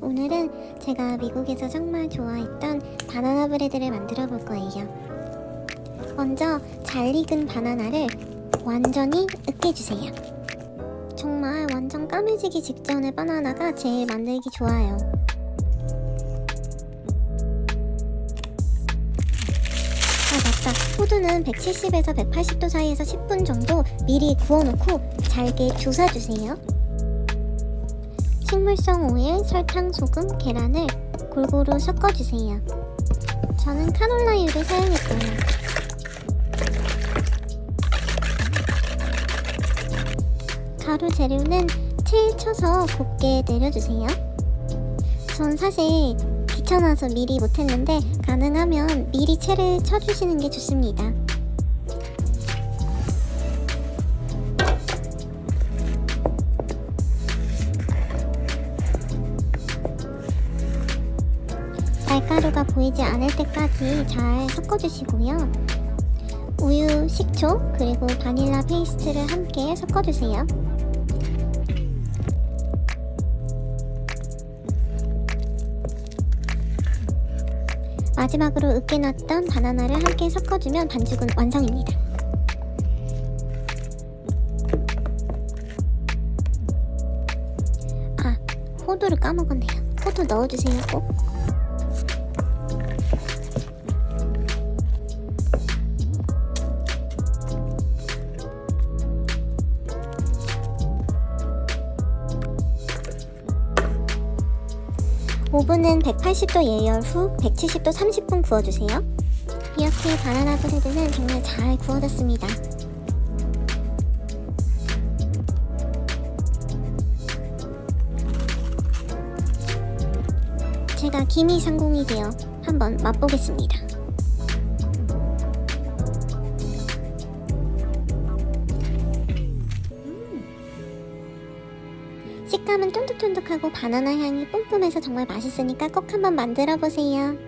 오늘은 제가 미국에서 정말 좋아했던 바나나 브레드를 만들어 볼 거예요. 먼저 잘 익은 바나나를 완전히 으깨주세요. 정말 완전 까매지기 직전의 바나나가 제일 만들기 좋아요. 아 맞다. 호두는 170에서 180도 사이에서 10분 정도 미리 구워놓고 잘게 조사주세요. 식물성 오일, 설탕, 소금, 계란을 골고루 섞어주세요. 저는 카놀라유를 사용했어요. 가루 재료는 체에 쳐서 곱게 내려주세요. 전 사실 귀찮아서 미리 못했는데 가능하면 미리 채를 쳐주시는 게 좋습니다. 날가루가 보이지 않을 때까지 잘 섞어주시고요. 우유, 식초, 그리고 바닐라 페이스트를 함께 섞어주세요. 마지막으로 으깨놨던 바나나를 함께 섞어주면 반죽은 완성입니다. 아, 호두를 까먹었네요. 호두 넣어주세요, 꼭. 오븐은 180도 예열 후 170도 30분 구워주세요. 이렇게 바나나 브레드는 정말 잘 구워졌습니다. 제가 김이 상공이 되어 한번 맛보겠습니다. 식감은 쫀득쫀득하고 바나나 향이 뿜뿜해서 정말 맛있으니까 꼭 한번 만들어 보세요.